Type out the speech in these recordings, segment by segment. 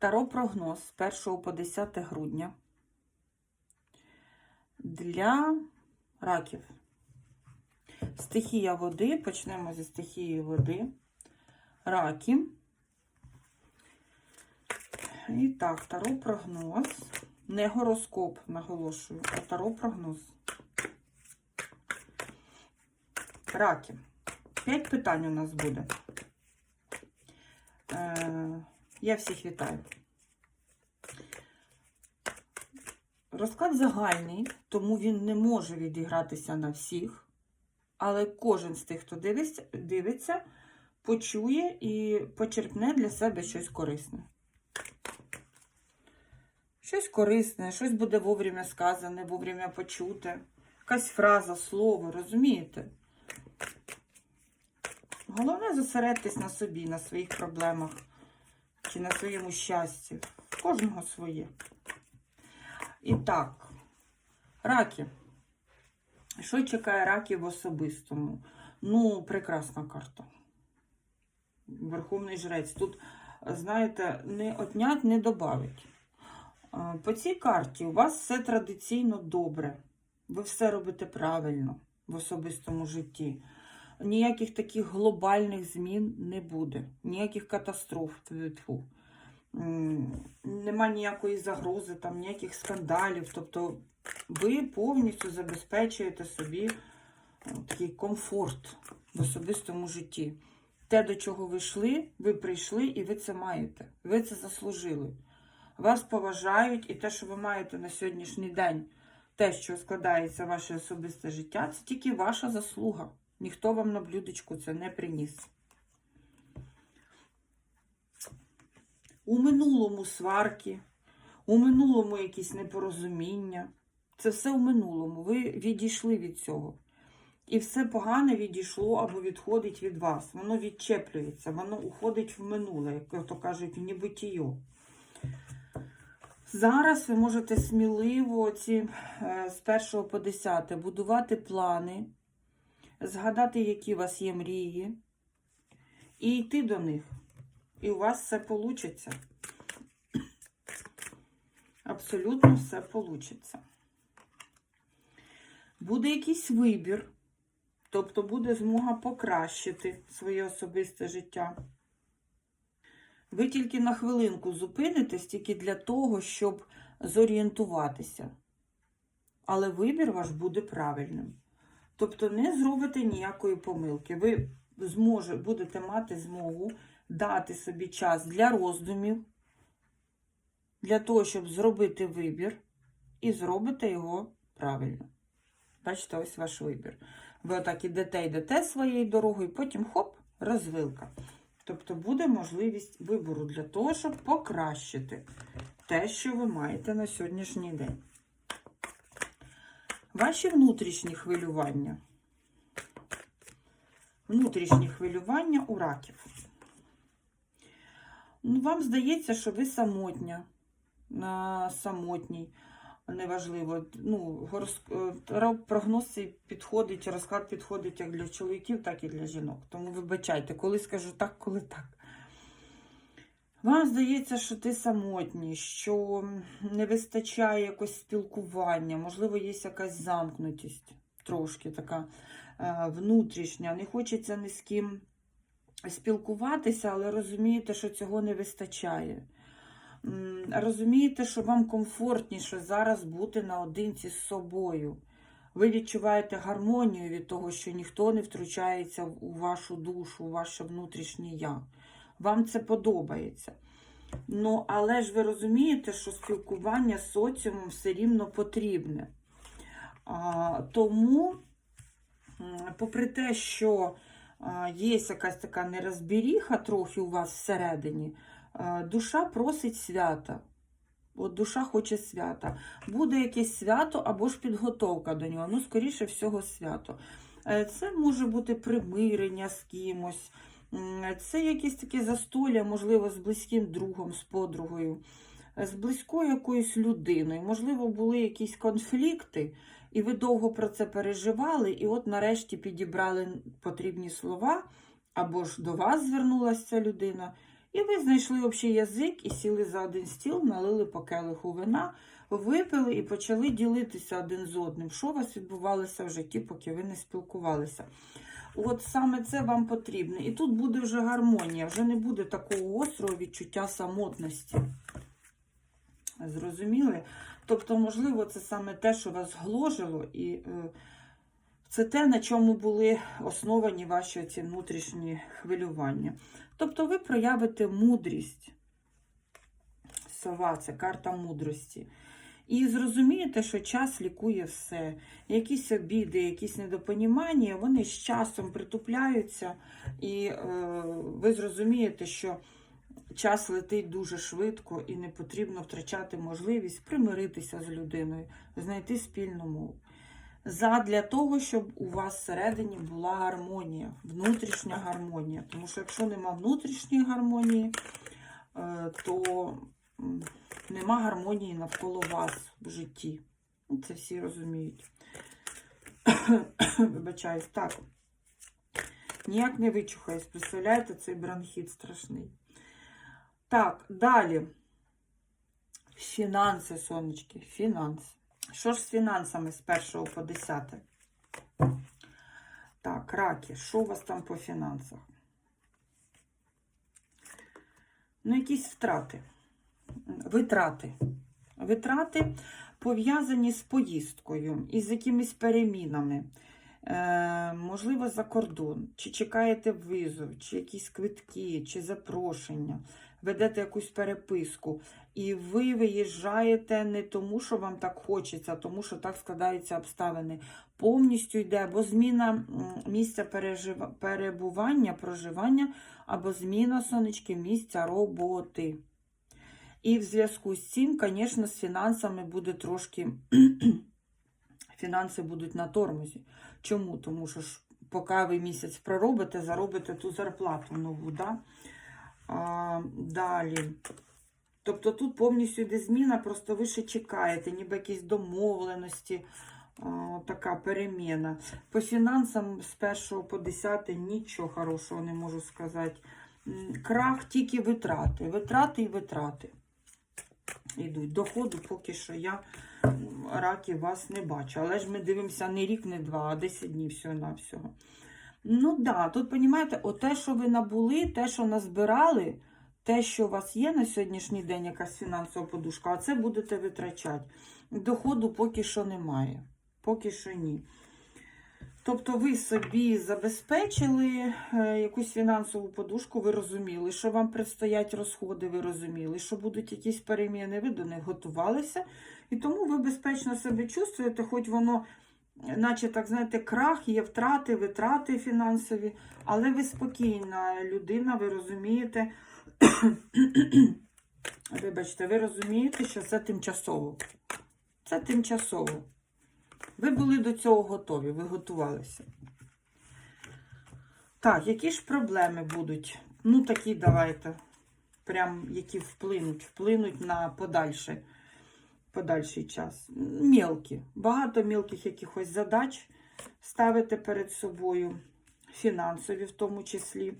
Таро прогноз з 1 по 10 грудня для раків. Стихія води. Почнемо зі стихії води. Раки. І так, таро прогноз. Не гороскоп, наголошую, а таро прогноз. Раки. П'ять питань у нас буде. Е, я всіх вітаю. Розклад загальний, тому він не може відігратися на всіх. Але кожен з тих, хто дивиться, дивиться почує і почерпне для себе щось корисне. Щось корисне, щось буде вовремя сказане, вовремя почуте. Якась фраза, слово, розумієте? Головне зосередьтесь на собі, на своїх проблемах чи на своєму щасті. Кожного своє. І так, раки. Що чекає раків в особистому? Ну, прекрасна карта. Верховний жрець. Тут, знаєте, не отнять, не добавить. Е, По цій карті у вас все традиційно добре. Ви все робите правильно в особистому житті. Ніяких таких глобальних змін не буде, ніяких катастроф. Тьфу. Нема ніякої загрози, там, ніяких скандалів. Тобто ви повністю забезпечуєте собі е, такий комфорт в особистому житті. Те, до чого ви йшли, ви прийшли і ви це маєте. Ви це заслужили. Вас поважають, і те, що ви маєте на сьогоднішній день, те, що складається ваше особисте життя, це тільки ваша заслуга. Ніхто вам на блюдечку це не приніс. У минулому сварки, у минулому якісь непорозуміння. Це все у минулому. Ви відійшли від цього. І все погане відійшло або відходить від вас. Воно відчеплюється, воно уходить в минуле, як то кажуть, в небитію. Зараз ви можете сміливо ці е, з 1 по 10 будувати плани, згадати, які у вас є мрії, і йти до них. І у вас все вийде. Абсолютно все вийде. Буде якийсь вибір, тобто буде змога покращити своє особисте життя. Ви тільки на хвилинку зупинитесь тільки для того, щоб зорієнтуватися. Але вибір ваш буде правильним. Тобто не зробите ніякої помилки. Ви зможе, будете мати змогу дати собі час для роздумів, для того, щоб зробити вибір, і зробите його правильно. Бачите, ось ваш вибір. Ви отак ідете, йдете своєю дорогою, потім хоп, розвилка. Тобто буде можливість вибору для того, щоб покращити те, що ви маєте на сьогоднішній день. Ваші внутрішні хвилювання. Внутрішні хвилювання у раків. Ну, Вам здається, що ви самотня, а, самотній, неважливо. Ну, е, Прогноз цей підходить, розклад підходить як для чоловіків, так і для жінок. Тому вибачайте, коли скажу так, коли так. Вам здається, що ти самотній, що не вистачає якось спілкування, можливо, є якась замкнутість, трошки така е, внутрішня. Не хочеться ні з ким спілкуватися, але розумієте, що цього не вистачає. Розумієте, що вам комфортніше зараз бути наодинці з собою. Ви відчуваєте гармонію від того, що ніхто не втручається у вашу душу, у ваше внутрішнє я. Вам це подобається. Ну, але ж ви розумієте, що спілкування з соціумом все рівно потрібне. А, тому, попри те, що є якась така нерозберіха трохи у вас всередині, душа просить свята. От душа хоче свята. Буде якесь свято або ж підготовка до нього. Ну, скоріше всього, свято. Е, Це може бути примирення з кимось. Це якесь таке застолля, можливо, з близьким другом, з подругою, з близькою якоюсь людиною. Можливо, були якісь конфлікти, і ви довго про це переживали, і от нарешті підібрали потрібні слова, або ж до вас звернулася ця людина, І ви знайшли общий язик і сіли за один стіл, налили по келиху вина, випили і почали ділитися один з одним, що у вас відбувалося в житті, поки ви не спілкувалися. От саме це вам потрібно. І тут буде вже гармонія, вже не буде такого острого відчуття самотності. Зрозуміли? Тобто, можливо, це саме те, що вас гложило, і е, це те, на чому були основані ваші ці внутрішні хвилювання. Тобто ви проявите мудрість. Сова це карта мудрості. І зрозумієте, що час лікує все. Якісь обіди, якісь недопонімання, вони з часом притупляються, і е, ви зрозумієте, що час летить дуже швидко і не потрібно втрачати можливість примиритися з людиною, знайти спільну мову. Задля того, щоб у вас всередині була гармонія, внутрішня гармонія. Тому що якщо нема внутрішньої гармонії, е, то нема гармонії навколо вас в житті. Це всі розуміють. Вибачаюсь, так. Ніяк не вичухаюсь. Представляєте, цей бронхіт страшний. Так, далі. Фінанси, сонечки, фінанси. Що ж з фінансами з 1 по 10? Так, раки, що у вас там по фінансах? Ну, якісь втрати. Витрати. Витрати пов'язані з поїздкою і з якимись перемінами. Е, можливо, за кордон, чи чекаєте визов, чи якісь квитки, чи запрошення, ведете якусь переписку, і ви виїжджаєте не тому, що вам так хочеться, а тому, що так складаються обставини. Повністю йде або зміна місця пережива- перебування, проживання, або зміна сонечки місця роботи. І в зв'язку з цим, звісно, з фінансами буде трошки. Фінанси будуть на тормозі. Чому? Тому що ж, поки ви місяць проробите, заробите ту зарплату нову. Да? А, далі. Тобто тут повністю йде зміна, просто ви ще чекаєте, ніби якісь домовленості, а, така переміна. По фінансам з 1 по 10 нічого хорошого не можу сказати. Крах тільки витрати. Витрати і витрати. Ідуть. Доходу поки що я раки вас не бачу. Але ж ми дивимося не рік, не два, а 10 днів всього-навсього. Ну так, да, тут, розумієте, те, що ви набули, те, що назбирали, те, що у вас є на сьогоднішній день, якась фінансова подушка, а це будете витрачати. Доходу поки що немає. Поки що ні. Тобто ви собі забезпечили е, якусь фінансову подушку, ви розуміли, що вам предстоять розходи, ви розуміли, що будуть якісь переміни, ви до них готувалися. І тому ви безпечно себе чувствуєте, хоч воно, е, наче так, знаєте, крах, є втрати, витрати фінансові, але ви спокійна людина, ви розумієте, вибачте, ви розумієте, що це тимчасово. Це тимчасово. Ви були до цього готові, ви готувалися. Так, які ж проблеми будуть? Ну, такі давайте. Прям які вплинуть, вплинуть на подальше, подальший час. Мілкі. Багато мілких якихось задач ставите перед собою. Фінансові, в тому числі,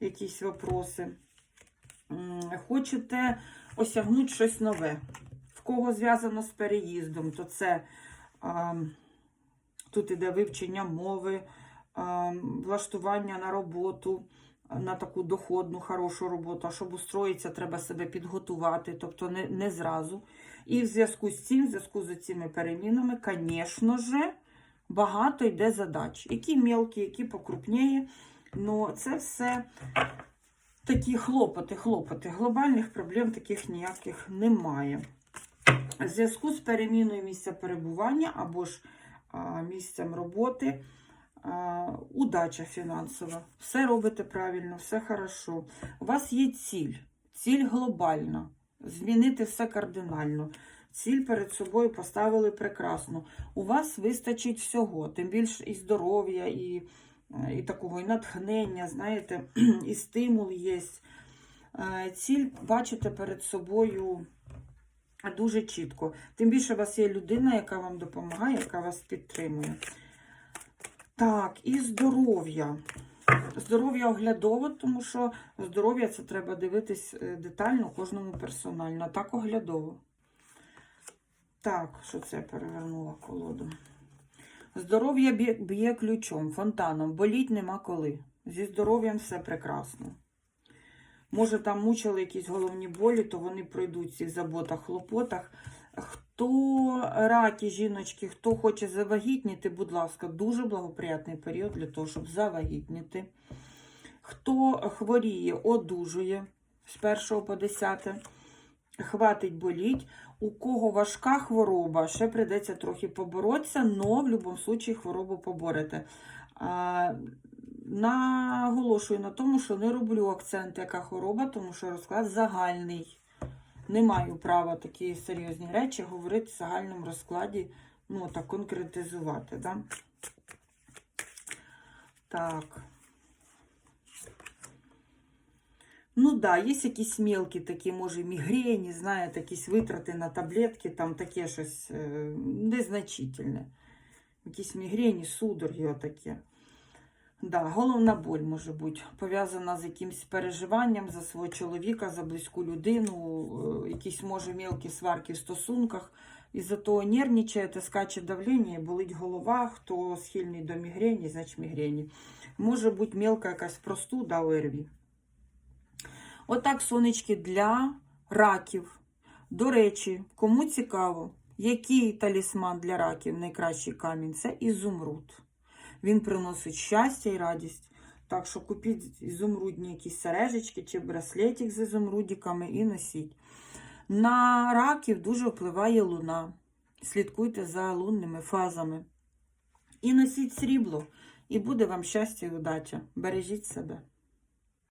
якісь вопроси. Хочете осягнути щось нове. В кого зв'язано з переїздом, то це. Тут іде вивчення мови, влаштування на роботу, на таку доходну, хорошу роботу. А щоб устроїтися, треба себе підготувати, тобто не, не зразу. І в зв'язку з цим, в зв'язку з цими перемінами, звісно ж, багато йде задач. Які мелкі, які покрупніє. Ну, це все такі хлопоти, хлопоти. Глобальних проблем таких ніяких немає. В зв'язку з переміною місця перебування або ж місцем роботи, удача фінансова. Все робите правильно, все хорошо. У вас є ціль, ціль глобальна. Змінити все кардинально. Ціль перед собою поставили прекрасно. У вас вистачить всього, тим більше і здоров'я, і, і такого, і натхнення, знаєте, і стимул є. Е, Ціль бачите перед собою дуже чітко. Тим більше у вас є людина, яка вам допомагає, яка вас підтримує. Так, і здоров'я. Здоров'я оглядово, тому що здоров'я це треба дивитись е, детально, кожному персонально, так оглядово. Так, що це я перевернула колоду? Здоров'я б'є ключом, фонтаном, боліть нема коли. Зі здоров'ям все прекрасно. Може, там мучили якісь головні болі, то вони пройдуть в цих заботах, хлопотах. Хто раки, жіночки, хто хоче завагітніти, будь ласка, дуже благоприятний період для того, щоб завагітніти. Хто хворіє, одужує з 1 по 10, хватить боліть. У кого важка хвороба, ще прийдеться трохи поборотися, але в будь-якому випадку хворобу поборете. Наголошую на тому, що не роблю акцент, яка хвороба, тому що розклад загальний. Не маю права такі серйозні речі говорити в загальному розкладі, ну, так конкретизувати. Да? Так. Ну да, є якісь мелкі такі, може, мігрені, знаєте, якісь витрати на таблетки, там таке щось е, незначительне. Якісь мігрені, судороги отакі. Да, головна боль може бути пов'язана з якимось переживанням за свого чоловіка, за близьку людину, е, якісь, може, мелкі сварки в стосунках. Із-за того нервничаєте, скаче давлення, болить голова, хто схильний до мігрені, значить мігрені. Може бути мелка якась простуда ОРВІ. Отак, сонечки, для раків. До речі, кому цікаво, який талісман для раків найкращий камінь це ізумруд. Він приносить щастя і радість. Так що купіть ізумрудні якісь сережечки чи браслетик з ізумрудиками і носіть. На раків дуже впливає луна. Слідкуйте за лунними фазами. І носіть срібло, і буде вам щастя і удача. Бережіть себе.